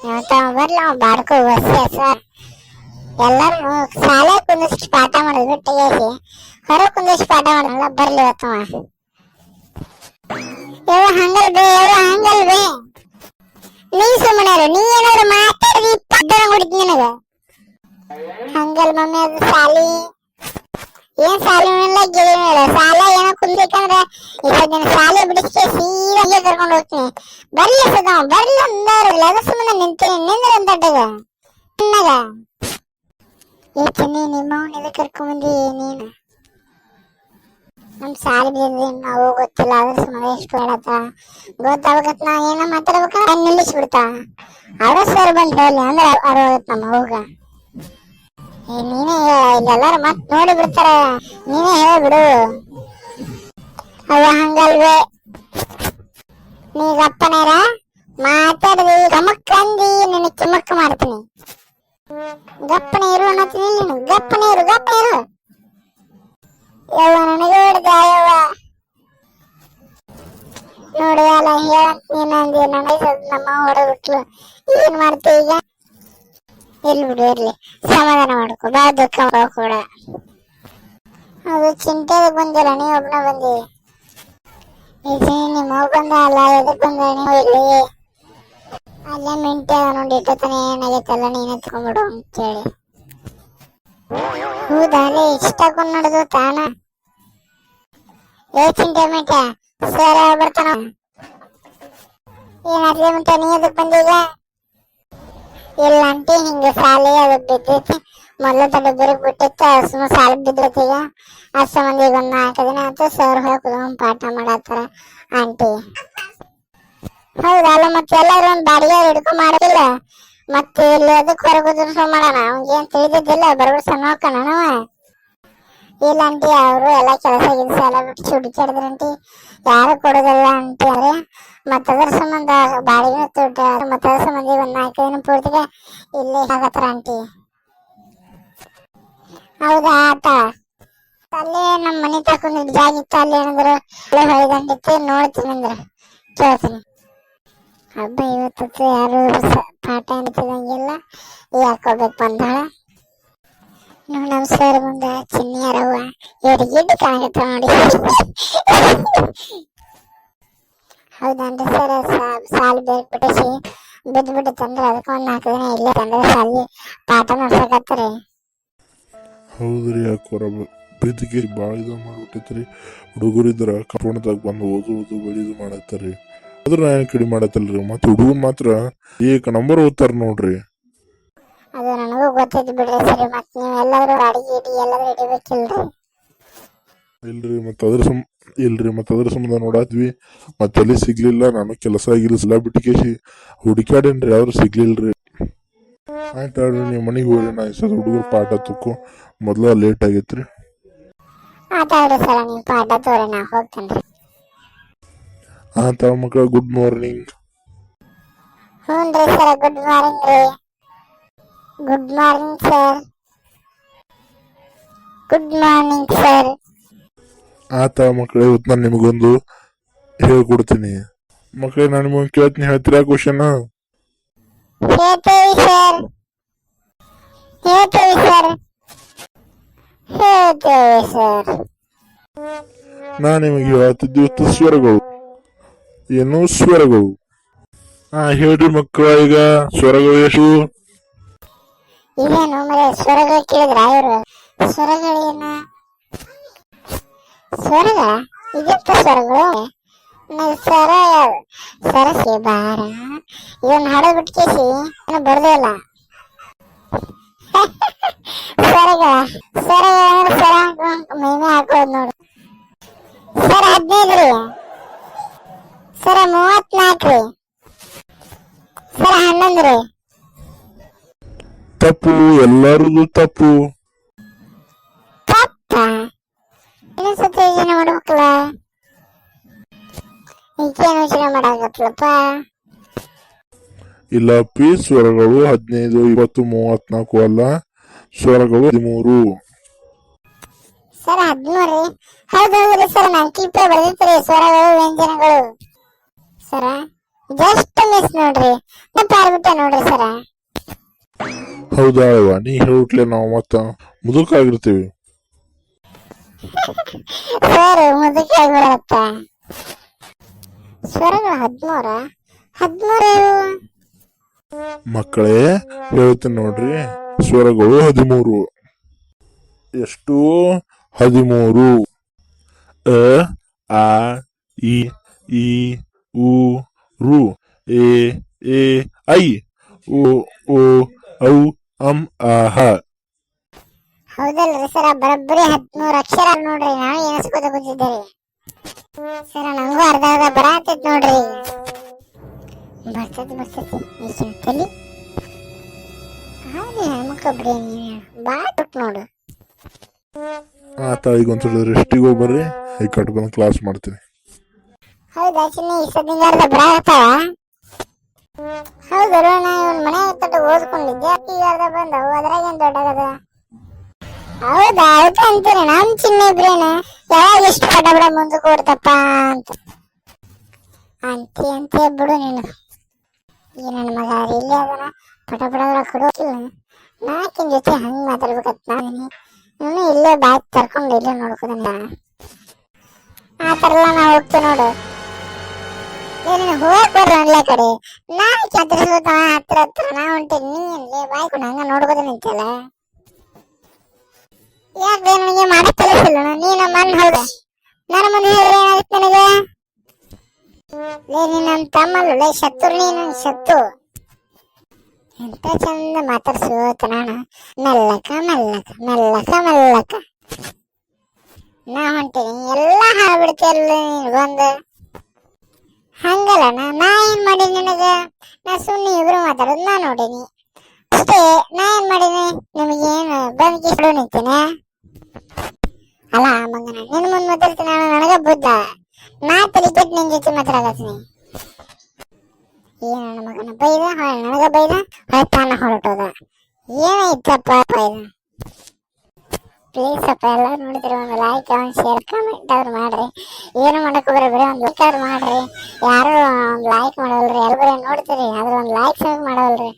ಇವತ್ತ ಬರ್ಲ ಅವ ಬಾಡ್ಕೋ ಬಸ್ ಸರ್ ಎಲ್ಲಾರು ಶಾಲೆ ಕುಂದಿಷ್ಟು ಪಾಠ ಮಾಡೋದು ಬಿಟ್ಟಿಗೆ ಹೊರ ಕುಂದಿಷ್ಟು ಪಾಠ ಮಾಡೋದಲ್ಲ ಬರ್ಲಿ ಇವತ್ತವ ಯಾವ ಹಂಗಲ್ ಬೇ ಯಾವ ಹಂಗಲ್ ಬೇ ನೀ ಸುಮ್ಮನೆ ನೀ ಏನಾದ್ರು ಮಾತಾಡಿ ಪದ್ದನ ಹೊಡಿತೀನಿ ನಿನಗ ಹಂಗಲ್ ಮಮ್ಮಿ ಅದು ಸಾಲಿ ಏನ್ ಸಾಲಿನೆಲ್ಲ ಗೆಳೆಯಲ್ಲ ಸಾಲ ಏನೋ ಕುಂದಿಕಂದ್ರ ನಿನ್ನ ಸಾಲಿ ಬಿಡಿಸ್ಕೆ ಸೀದಾ ಹಂಗೆ ಕರ್ಕೊಂಡು ಹೋಗ್ತೀನಿ. ಬರ್ಲಿ ಸದ, ಬರ್ಲಿ ಅಂದವ್ರಲ್ಲ. ಅದು ಸುಮ್ಮನೆ ನಿಂತೀನಿ. ನಿಂದ್ರ ಅಂತಡ್ಡಗ ಚಿನ್ನಗ ಏ ಚಿನ್ನಿ ನಿಮ್ಮ ಅವನ ಎದಕ್ಕೆ ಕರ್ಕೊಂಡ್ ನೀನು? ನಮ್ ಸಾಲಿ ಬಿದ್ದಿ ನಾವು ಗೊತ್ತಿಲ್ಲ. ಅದ್ರ ಸುಮ್ಮನೆ ಎಷ್ಟು ಹೇಳತ್ತ ಗೊತ್ತಾಗತ್ ನಾ ಏನೋ ಮಾತಾಡ್ಬೇಕ ನಿಲ್ಲಿಸ್ಬಿಡ್ತಾ. ಅವ್ರ ಸರ್ ಬಂದ್ ಹೇಳಿ ಅಂದ್ರೆ ಅವ್ರ ಹೋಗತ್ ನಮ್ಮ ಅವ್ಗ. ನೀನೇ ಹೇಳ ಇಲ್ಲೆಲ್ಲಾರು ಮತ್ ನೋಡಿ ಬಿಡ್ತಾರ ನೀನೇ ಹೇಳ್ಬಿಡು ಅವ ಹಂಗಲ್ವೇ ನೀ ಗಪ್ಪನೇರ ಮಾತಾಡ್ದಿ ಗಮಕ್ ಅಂದಿ ನಿನ್ನ ಚಿಮಕ್ ಮಾಡ್ತೀನಿ ಗಪ್ಪನೆ ಇರು ಅನ್ನತ್ತೀನಿ ನೀನು ಗಪ್ಪನೆ ಇರು ಗಪ್ಪನೆ ಇರು ಯವ್ವ ನನಗೆ ಹಿಡ್ದ ಯವ್ವ ನೋಡಿ ಅಲ್ಲ ಹೇಳಂತ ನೀನು ಅಂದಿ ನನಗೆ ಸ್ವಲ್ಪ ನಮ್ಮ ಹೊರಬಿಟ್ಲು ಏನ್ ಮಾಡ್ತಿ ಈಗ ಇರ್ಲಿ ಬಿಡು, ಇರ್ಲಿ. ಸಮಾಧಾನ ಮಾಡ್ಕೊ. ಬಾ, ದುಃಖ ಕೂಡ. ಅದು ಚಿಂತೆಗೆ ಬಂದಿಲ್ಲ, ನೀ ಒಬ್ನ ಬಂದಿ. ಇದು ನಿಮ್ಮ ಬಂದ ಅಲ್ಲ ಎದಕ್ಕೆ ಬಂದ ನೀವು ಇಲ್ಲಿ ಅಲ್ಲೇ ಮಿಂಟೆ ನೋಡಿ, ಇಟ್ಟತಾನೆ, ಏನಾಗೈತಲ್ಲ, ನೀನೇ ತಗೊಂಡ್ಬಿಡು ಅಂತೇಳಿ ಹೌದಾ ಅಲ್ಲೇ ಇಷ್ಟ ಕೊಂಡ್ ನಡೆದು ತಾನ? ಏ, ಚಿಂತೆ ಮಿಂಟ ಸರ ಬರ್ತಾನ? ಏನಾದ್ಲಿ ಮಿಂಟೆ, ನೀ ಎದಕ್ಕೆ ಬಂದೀಗ ಇಲ್ಲ ಅಂಟಿ ಹಿಂಗ ಸಾಲಿ ಅದು ಬಿದ್ದೈತಿ ಮೊದಲ ತಡ ಬಿರುಗ್ ಬಿಟ್ಟಿತ್ತು ಸುಮ್ಮ ಸಾಲ ಬಿದ್ದೈತಿ ಈಗ. ಆ ಸಂಬಂಧ ಈಗ ಒಂದ್ ನಾಲ್ಕು ದಿನ ಆಯ್ತು, ಸರ್ ಹೋಗಿ ಪಾಠ ಮಾಡತ್ತಾರ ಆಂಟಿ. ಹೌದಲ್ಲ, ಮತ್ತೆ ಎಲ್ಲರೂ ಒಂದು ಬಾಡಿಗೆ ಹಿಡ್ಕೊ ಮಾಡೋದಿಲ್ಲ. ಮತ್ತೆ ಇಲ್ಲಿ ಅದಕ್ಕೆ ಹೊರಗೋದ್ರು ಮಾಡೋಣ. ಅವ್ನಿಗೆ ಏನು ತಿಳಿದಿದ್ದಿಲ್ಲ ಬರೋಬ್ಬರ ಸಣ್ಣ ಹೋಗ್ಕಣ ಇಲ್ಲ ಆಂಟಿ, ಅವರು ಎಲ್ಲ ಕೆಲಸ ಗಿಲ್ಸ ಎಲ್ಲ ಬಿಟ್ಟು ಹುಡುಕಾಡಿದ್ರಂಟಿ ಯಾರು ಕೊಡೋದಿಲ್ಲ ಅಂಟಿ ಅಂದ್ರೆ ಮತ್ತದ್ರ ಸಂಬಂಧ, ಬಾಡಿಗೆ ದುಡ್ಡು, ಮತ್ತದ್ರ ಸಂಬಂಧ ಒಂದ್ ನಾಲ್ಕು ಪೂರ್ತಿಗೆ ಇಲ್ಲಿ ಆಗತ್ತಾರ ಆಂಟಿ. ಹೌದಾ ಆತ? ಅಲ್ಲೇ ನಮ್ಮ ಮನೆ ತಕೊಂಡು ಜಾಗ ಇತ್ತು, ಅಲ್ಲಿ ಏನಂದ್ರು ಅಲ್ಲೇ ಹೊಯ್ದಂಡಿತ್ತು ನೋಡ್ತೀನಿ ಅಂದ್ರೆ. ಕೇಳ್ತೀನಿ. ಹಬ್ಬ ಇವತ್ತು ಯಾರು ಪಾಠ ಅನ್ತಿದಂಗಿಲ್ಲ ಯಾಕೋಬೇಕು ಬಂದಾಳ. ನಾವು ನಮ್ಮ ಸರ್ ಮುಂದ ಚಿನ್ನಿಯರವ್ವ ಎರಡು ಗಿಡ್ಡ ಕಾಣಕತ್ತಾವ ನೋಡಿ ಹೌದನ್ರಿ ಸರ್, ಸಾಲು ಬೇರೆ ಬಿಟ್ಟಿಸಿ ಬಿದ್ದು ಬಿಟ್ಟು ತಂದ್ರೆ ಅದಕ್ಕೆ ಒಂದು ನಾಲ್ಕು ದಿನ ಇಲ್ಲೇ ತಂದ್ರೆ ಸಾಲಿ. ಪಾಠ ಮಾಡ್ಸಕತ್ತಾರೆ. ಹೌದ್ರಿ ಯಾಕೋರ ಪ್ರೀತಿಗೆ ಭಾಳ ಇದು ಮಾಡ್ಬಿಟ್ಟೈತ್ರಿ. ಹುಡುಗರಿದ್ರ ಕರ್ಕೊಂಡದಾಗ ಬಂದು ಓದುವುದು ಬೆಳೆದು ಮಾಡತ್ತಾರಿ. ಅದ್ರ ಕಡಿಮೆ ಮಾಡತ್ತಲ್ರಿ? ಮತ್ತೆ ಹುಡುಗರು ಮಾತ್ರ ಏಕ ನಂಬರ್ ಓದ್ತಾರ ನೋಡ್ರಿ. ಅದು ನನಗೂ ಗೊತ್ತೈತಿ ಬಿಡ್ರಿ ಸರಿ ಮತ್ತೆ ನೀವು ಎಲ್ಲಾದ್ರೂ ಅಡಿಗೆ ಇಡಿ ಎಲ್ಲಾದ್ರೂ ಇಡಬೇಕಿಲ್ರಿ ಇಲ್ರಿ ಮತ್ತೆ ಅದ್ರ ಸಂ ಇಲ್ರಿ ಮತ್ತೆ ಅದ್ರ ಸಂಬಂಧ ನೋಡಾದ್ವಿ ಮತ್ತೆ ಅಲ್ಲಿ ಸಿಗ್ಲಿಲ್ಲ ನಾನು ಕೆಲಸ ಗಿಲ್ಸ ಬಿಟ್ಟಿಕೇಸಿ ಹುಡುಕಾಡೇನ್ರಿ ಯಾವ್ದು ಸಿಗ್ಲಿಲ್ರಿ. ಆಯ್ತು ಹೇಳ್ರಿ ನೀವು ಮನೆಗೆ ಹೋಗ್ರಿ ನಾ ಇಷ್ಟ ಹುಡುಗರು ಪಾಠ ತುಕ್ಕು ಮೊದ್ಲ ಲೇಟ್ ಆಗೈತ್ರಿ. ಮಾತಾಡ್ರಿ ಸರ ನೀವು ಪಾಠ ತೋರಿ ನಾ ಹೋಗ್ತೇನೆ ಆತ ಮಕ್ಕಳ ಗುಡ್ ಮಾರ್ನಿಂಗ್ ಹ್ಞೂ ರೀ ಸರ್ ಗುಡ್ ಮಾರ್ನಿಂಗ್ ರೀ. Good morning sir good morning sir ಆತ ಮಕ್ಕಳೇ ಇವತ್ತು ನಾನು ನಿಮಗೊಂದು ಹೇಳ್ಕೊಡ್ತೀನಿ. ಮಕ್ಕಳೇ ನಾನು ನಿಮಗೆ ಕೇಳ್ತೀನಿ ಹೇಳ್ತೀರಾ ಕ್ವಶನ್ ಹೇಳ್ತೇವೆ ಸರ್ ಹೇಳ್ತೇವೆ ಸರ್ ಹೇಳ್ತೇವೆ ಸರ್ ನಾನು ನಿಮಗೆ ಹೇಳ್ತಿದ್ದು ಇವತ್ತು ಸ್ವರಗಳು. ಏನು ಸ್ವರಗಳು? ಹಾ ಹೇಳ್ರಿ ಮಕ್ಕಳ ಈಗ ಸ್ವರಗಳು ಎಷ್ಟು? ಇದೇನು ಮರೆ ಸ್ವರಗಳು ಕೇಳಿದ್ರ ಇವರು? ಸ್ವರಗಳೇನ? ಸ್ವರಗ? ಇದೆಂತ ಸ್ವರಗಳು? ಸರ ಸ್ವರ ಸರಸಿ ಬಾರ. ಇವನ್ ಹಾಡೋ ಬಿಟ್ಕೇಸಿ ಬರ್ದೇ ಇಲ್ಲ. ಸ್ವರಗ? ಸರ ಸರ ಮೈಮೆ ಹಾಕೋದ್ ನೋಡು. ಸರ ಹದಿನೈದು ರೀ. ಸರ ಮೂವತ್ನಾಲ್ಕು ರೀ. ಸರ ಹನ್ನೊಂದು ರೀ. ತಪ್ಪು ಎಲ್ಲರದು ತಪ್ಪು. ಪಪ್ಪ ಇನ್ನೊಂದ್ಸತಿ ಯೋಚನೆ ಮಾಡ್ಬೇಕಲ್ಲ? ಈಗೇನು ಯೋಚನೆ ಮಾಡಾಕತ್ಲಪ್ಪ. ಇಲ್ಲ ಪಿ ಸ್ವರಗಳು ಹದಿನೈದು ಇಪ್ಪತ್ತು ಮೂವತ್ನಾಲ್ಕು ಅಲ್ಲ. ಸ್ವರಗಳು ಹದಿಮೂರು. ಸರ್ ಹದಿಮೂರು ಹೌದು ಹೌದ್ರಿ ಸರ್ ನಾನು ಸ್ವರಗಳು ವ್ಯಂಜನಗಳು. ಸರ ಜಸ್ಟ್ ಮಿಸ್ ನೋಡ್ರಿ. ತಪ್ಪಾಗ್ಬಿಟ್ಟೆ ನೋಡ್ರಿ ಸರ. ಹೌದಾ ನೀ ಹೇಳುಟ್ಲೆ ನಾವು ಮತ್ತ ಮುದುಕಾಗಿರ್ತೀವಿ. ಸರ್ ಮುದುಕಿ ಆಗ್ಬಿಡತ್ತ ಸ್ವರಗಳು ಹದಿಮೂರ. ಹದಿಮೂರು ಮಕ್ಕಳೇ ಹೇಳ್ತೀನಿ ನೋಡ್ರಿ ಸ್ವರಗಳು ಹದಿಮೂರು. ಎಷ್ಟು ಹದಿಮೂರು. ಅ ಆ ಇ ಇ ಉ ರು ಎ ಎ ಐ ಓ ಓ ಔ ಅಂ ಆಹ ಹೌದಲ್ರಿ ಸರ ಬರಬ್ಬರಿ ಹದಿಮೂರು ಅಕ್ಷರ ನೋಡ್ರಿ ನಾವು ಎಣಿಸ್ಕೋತ ಕೂತಿದ್ದೆ ಸರ ನಂಗೂ ಅರ್ಧ ಅರ್ಧ ಬರತೈತ್ ನೋಡ್ರಿ. ಬರ್ತೈತಿ ಬರ್ತೈತಿ. ಈ ತಲಿ ಹಾಗೆ ಹೆಣ್ಮಕ್ಕೊಬ್ರಿ ನೀನು ಭಾಳ ಬಿಟ್ಟು ನೋಡು. ಆತ ಈಗ ಒಂದ್ಸಲ ರೆಸ್ಟಿಗೆ ಹೋಗಿ ಬರ್ರಿ. ಈ ಕಟ್ ಬಂದು ಕ್ಲಾಸ್ ಮಾಡ್ತೀನಿ. ಹೌದಾ ಚಿನ್ನಿ ಈ ಸದ್ಯಂಗ ಅರ್ಧ ಬರಾಕತ್ತಾವ ಹೌದು ರೋಣ ಇವನ್ ಮನೆ ತಟ್ಟು ಓದ್ಕೊಂಡಿದ್ದೆ. ಅಕ್ಕಿ ಯಾರ್ದ ಬಂದವು, ಅದ್ರಾಗ ದೊಡ್ಡದ ಹೌದಾ, ಅದಕ್ಕೆ ಅಂತೀರಿ, ನಮ್ ಚಿನ್ನ ಇಬ್ರೇನ? ಯಾವಾಗ ಎಷ್ಟು ಪಟ ಬಿಡ ಮುಂದಕ್ಕೆ ಓಡ್ತಪ್ಪ ಅಂತ. ಅಂತಿ, ಅಂತೆ ಬಿಡು ನೀನು. ಈ ನನ್ನ ಮಗ ಇಲ್ಲಿ ಅದನ? ಪಟ ಪಟ ಕೊಡೋಕಿಲ್ಲ ನಾಕಿನ ಜೊತೆ ಹಂಗ್ ಮಾತಾಡ್ಬೇಕತ್ ನಾನು ಇವನು ಇಲ್ಲೇ ಬ್ಯಾಗ್ ತರ್ಕೊಂಡು ಇಲ್ಲೇ ನೋಡ್ಕೋದನ್ನ ಆ ಥರ ಎಲ್ಲ ನಾವು ಹೋಗ್ತೇವೆ ನೋಡು. ನೀನು ಹೋಗಕ್ ಬರ್ರ ಅನ್ಲ ಕಡೆ ನಾನು ಚಂದ್ರಸೂತ ಹತ್ರ ಹತ್ರ ನಾ ಹೊಂಟೇನಿ ನೀ ಅಲ್ಲಿ ಬಾಯ್ಕೊಂಡು ಹಂಗ ನೋಡ್ಕೋತ ನಿಂತಲ್ಲ ಯಾಕೆ ನನಗೆ ಮಾಡಕ್ ಕೆಲಸಿಲ್ಲ ನೀನು ಮಣ್ಣು ಹೌದ ನನ್ನ ಮುಂದೆ ಹೇಳಿದ್ರೆ ಏನಾಗುತ್ತೆ ನನಗೆ ಲೇ ನೀನ್ ನನ್ನ ತಮ್ಮಲ್ಲ ಶತ್ರು ನೀನು ಶತ್ರು ಎಂತ ಚಂದ ಮಾತಾಡ್ಸೋತ ನಾನು ಮೆಲ್ಲಕ ಮೆಲ್ಲಕ ಮೆಲ್ಲಕ ಮೆಲ್ಲಕ ನಾ ಹೊಂಟೀನಿ ಎಲ್ಲ ಹಾಳ್ಬಿಡ್ತಿಯಲ್ಲ ನೀನು ಬಂದು ಹಂಗಲ್ಲ ನಾ ಏನ್ ಮಾಡೀನಿ ನಿನಗ? ನಾ ಸುಮ್ಮನೆ ಇಬ್ರು ಮಾತಾಡೋದು ನಾ ನೋಡೀನಿ. ಅಷ್ಟೇ, ನಾ ಏನ್ ಮಾಡೀನಿ? ನಿಮಗೇನು ಬಂದ್ ಕಿಸ್ಡು ನಿಂತೀನಿ? ಅಲ್ಲ ಮಗನ, ನಿನ್ ಮುಂದ್ ಮಾತಾಡ್ತೀನಿ ನಾನು, ನನಗ ಬುದ್ಧ. ನಾ ತಲಿಕೆಟ್ ನಿನ್ ಜೊತೆ ಮಾತಾಡಕತ್ತೀನಿ. ಏ ನನ್ನ ಮಗನ ಬೈದ ಹೊಳ್ ನನಗ ಬೈದ ಹೊಳ್ ತಾನ ಹೊರಟೋದ. ಏನಾಯ್ತಪ್ಪ ಬೈದ? ಪ್ಲೀಸ್ ಅಪ್ಪ, ಎಲ್ಲರೂ ನೋಡಿದ್ರೆ ಒಂದು ಲೈಕ್ ಒಂದು ಶೇರ್ ಕಮೆಂಟ್ ಅವ್ರು ಮಾಡ್ರಿ. ಏನು ಮಾಡಕ ಬರೋ ಬರೀ ಒಂದು ಲೈಕ್ ಅವ್ರು ಮಾಡ್ರಿ. ಯಾರು ಒಂದು ಲೈಕ್ ಮಾಡಲ್ರಿ, ಎಲ್ಲರೂ ನೋಡ್ತೀರಿ. ಆದ್ರೆ ಒಂದು ಲೈಕ್ ಮಾಡೋಲ್ರಿ.